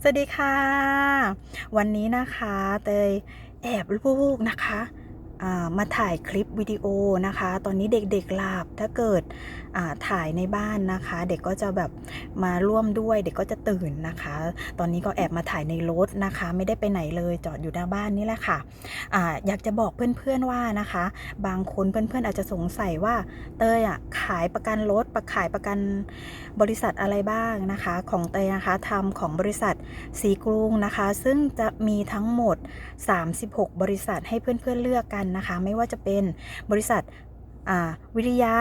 สวัสดีค่ะ วันนี้นะคะเตยแอบลูกนะคะ มาถ่ายคลิปวิดีโอนะคะ ตอนนี้เด็กๆหลับถ้าเกิดถ่ายในบ้านนะคะ เด็กก็จะแบบมาร่วมด้วย เด็กก็จะตื่นนะคะ ตอนนี้ก็แอบมาถ่ายในรถนะคะ ไม่ได้ไปไหนเลยจอดอยู่หน้าบ้านนี่แหละค่ะออยากจะบอกเพื่อนๆว่านะคะ บางคนเพื่อนๆอาจจะสงสัยว่าเตยอะขายประกันรถประขายประกันบริษัทอะไรบ้างนะคะ ของเตยนะคะทำของบริษัทสีกรุงนะคะ ซึ่งจะมีทั้งหมด 36 บริษัทให้เพื่อนๆเลือกกันนะคะ ไม่ว่าจะเป็นบริษัทวิริยะ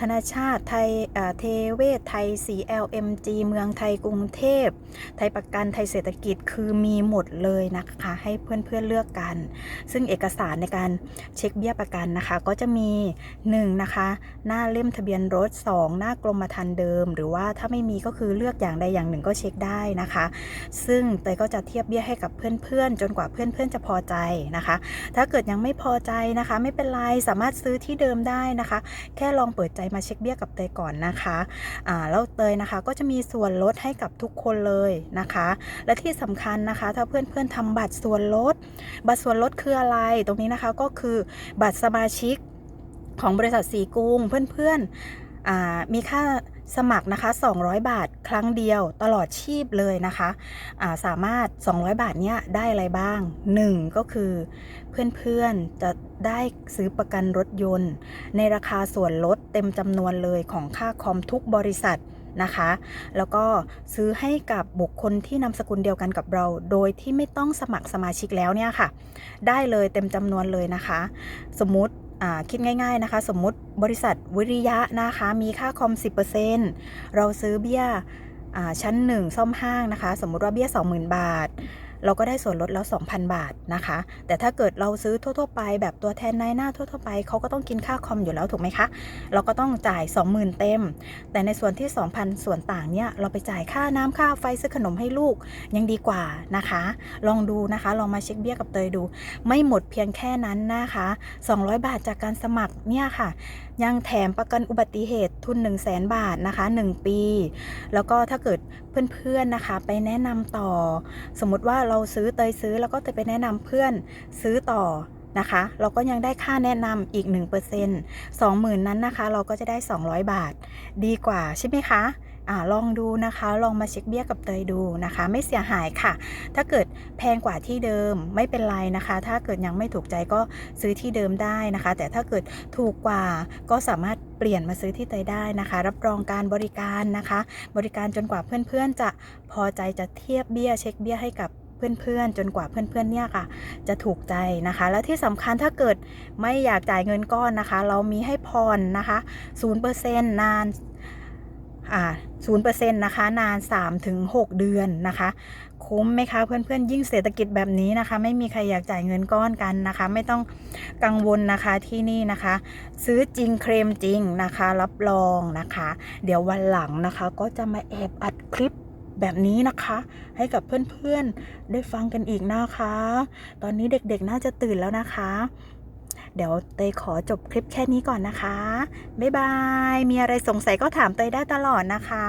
ธนชาติไทยเทเวศไทย CLMG เมืองไทยกรุงเทพ ไทยประกันไทยเศรษฐกิจคือมีหมดเลยนะคะ ให้เพื่อนๆเลือกกัน ซึ่งเอกสารในการเช็คเบี้ยประกันนะคะ ก็จะมี 1 นะคะ หน้าเล่มทะเบียนรถ 2 หน้ากรมธรรม์เดิม หรือว่าถ้าไม่มีก็คือเลือกอย่างใดอย่างหนึ่งก็เช็คได้นะคะ ซึ่งเตยก็จะเทียบเบี้ยให้กับเพื่อนๆ จนกว่าเพื่อนๆจะพอใจนะคะ ถ้าเกิดยังไม่พอใจนะคะ ไม่เป็นไรสามารถซื้อที่เดิมได้นะคะ แค่ลองเปิดใจมาเช็คเบี้ยกับเตยก่อนนะคะอ่าแล้วเตยนะคะก็จะมีส่วนลดให้กับทุกคนเลยนะคะ และที่สำคัญนะคะ ถ้าเพื่อนๆทำบัตรส่วนลด บัตรส่วนลดคืออะไร ตรงนี้นะคะก็คือบัตรสมาชิกของบริษัทสีกรุงเพื่อนๆอ่ามีค่าสมัครนะคะ 200 บาทครั้งเดียวตลอดชีพเลยนะคะอ่าสามารถ 200 บาทเนี้ยได้อะไรบ้าง 1 ก็คือเพื่อนๆจะ ได้ซื้อประกันรถยนต์ ในราคาส่วนลดเต็มจำนวนเลยของค่าคอมทุกบริษัทนะคะ แล้วก็ซื้อให้กับบุคคลที่นามสกุลเดียวกันกับเรา โดยที่ไม่ต้องสมัครสมาชิกแล้วเนี่ยค่ะ ได้เลยเต็มจำนวนเลยนะคะ สมมติคิดง่าย ๆนะคะ สมมุติบริษัทวิริยะนะคะ มีค่าคอม 10%เราซื้อเบี้ยอ่าชั้น 1 ซ่อมห้างนะคะ สมมุติว่าเบี้ย 20,000 บาท เราก็ได้ส่วนลดแล้ว 2,000 บาทนะคะ แต่ถ้าเกิดเราซื้อทั่ว ๆ ไป แบบตัวแทนนายหน้าทั่ว ๆ ไปเขาก็ต้องกินค่าคอมอยู่แล้วถูกไหมคะ เราก็ต้องจ่าย 20,000 เต็ม แต่ในส่วนที่ 2,000 ส่วนต่างเนี่ยเราไปจ่ายค่าน้ำค่าไฟซื้อขนมให้ลูกยังดีกว่านะคะ ลองดูนะคะ ลองมาเช็คเบี้ยกับเตยดู ไม่หมดเพียงแค่นั้นนะคะ 200 บาทจากการสมัครเนี่ยค่ะ ยังแถมประกันอุบัติเหตุทุน 1 0 0 0 0แบาทนะคะ 1 ปี แล้วก็ถ้าเกิดเพื่อนๆนะคะ ไปแนะนำต่อ สมมติว่าเราซื้อเตยซื้อแล้วก็เตยไปแนะนำเพื่อนซื้อต่อนะคะ เราก็ยังได้ค่าแนะนำอีก 1% 20,000 นั้นนะคะ เราก็จะได้ 200 บาท ดีกว่าใช่ไหมคะอ่าลองดูนะคะ ลองมาเช็คเบี้ยกับเตยดูนะคะ ไม่เสียหายค่ะ ถ้าเกิดแพงกว่าที่เดิมไม่เป็นไรนะคะ ถ้าเกิดยังไม่ถูกใจก็ซื้อที่เดิมได้นะคะ แต่ถ้าเกิดถูกกว่าก็สามารถเปลี่ยนมาซื้อที่เตยได้นะคะ รับรองการบริการนะคะ บริการจนกว่าเพื่อนๆจะพอใจจะเทียบเบี้ยเช็คเบี้ยให้กับ เพื่อนๆ จนกว่าเพื่อนๆเนี่ยค่ะ จะถูกใจนะคะ และที่สำคัญถ้าเกิดไม่อยากจ่ายเงินก้อนนะคะ เรามีให้ผ่อนนะคะ0%นานอ่า0%นะคะนาน 3-6 เดือนนะคะคุ้มไหมคะเพื่อนๆ ยิ่งเศรษฐกิจแบบนี้นะคะ ไม่มีใครอยากจ่ายเงินก้อนกันนะคะ ไม่ต้องกังวลนะคะที่นี่นะคะ ซื้อจริงเคลมจริงนะคะ รับรองนะคะ เดี๋ยววันหลังนะคะ ก็จะมาแอบอัดคลิป แบบนี้นะคะ ให้กับเพื่อนๆได้ฟังกันอีกนะคะ ตอนนี้เด็กๆน่าจะตื่นแล้วนะคะ เดี๋ยวเตยขอจบคลิปแค่นี้ก่อนนะคะ บ๊ายบาย มีอะไรสงสัยก็ถามเตยได้ตลอดนะคะ